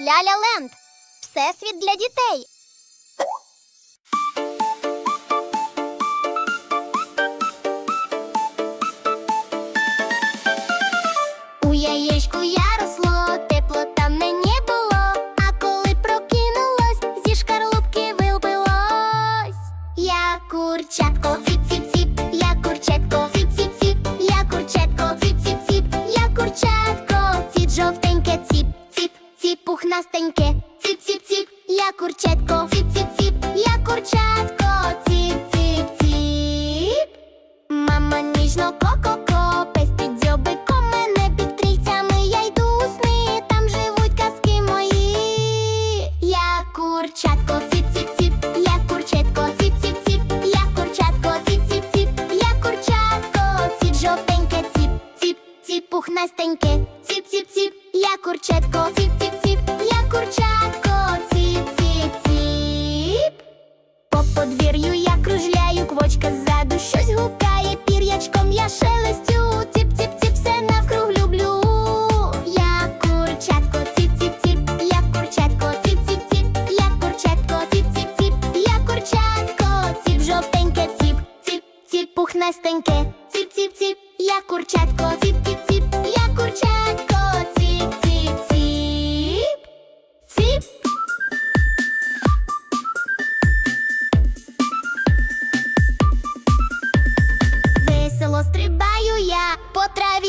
Ляля Ленд. Всесвіт для дітей. У яєчку я росло, тепло там мені було. А коли прокинулось, зі шкарлупки вилпилось. Я курчатко, ціп-ціп-ціп, я курчатко, ціп-ціп-ціп, я курчатко, ціп-ціп-ціп, я курчатко, ціп жовтеньке, ціп, ціп, ціп, пухнастеньке, ціп-ціп-ціп, я курчатко, ціп-ціп-ціп, я курчатко, ціп-ціп-ціп. Мама ніжно ко-ко-ко, пестить дзьобиком мене під крильцями, я йду у сни, там живуть казки мої. Я курчатко, ціп-ціп-ціп, я курчатко, ціп-ціп-ціп, я курчатко, ціп-ціп-ціп, я курчатко, ціп жовтеньке, ціп, ціп, ціп, пухнастеньке, ціп-ціп-ціп, я курчатко, подвір'ю я кружляю, квочка ззаду. Щось гукає пір'ячком, я шелестю, ціп-ціп-ціп, все навкруг люблю. Я курчатко, ціп-ціп-ціп, я курчатко, ціп-ціп-ціп, я курчатко, ціп-ціп-ціп, я курчатко, ціп жовтеньке, ціп, ціп, ціп, пухнастеньке, ціп-ціп-ціп, я курчатко, ціп-ціп-ціп,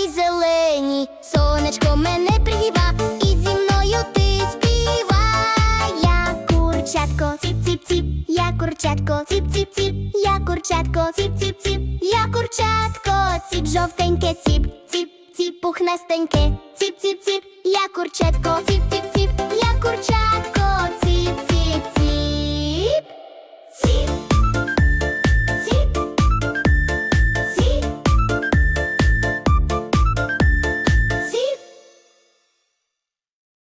траві зеленій, сонечко мене пригіва, і зі мною ти співай. Я курчатко, ціп-ціп-ціп, я курчатко, ціп-ціп-ціп, я курчатко, ціп-ціп-ціп, я курчатко, ціп жовтеньке, ціп, ціп, ціп, пухнастеньке, ціп-ціп-ціп, я курчатко, ціп-ціп.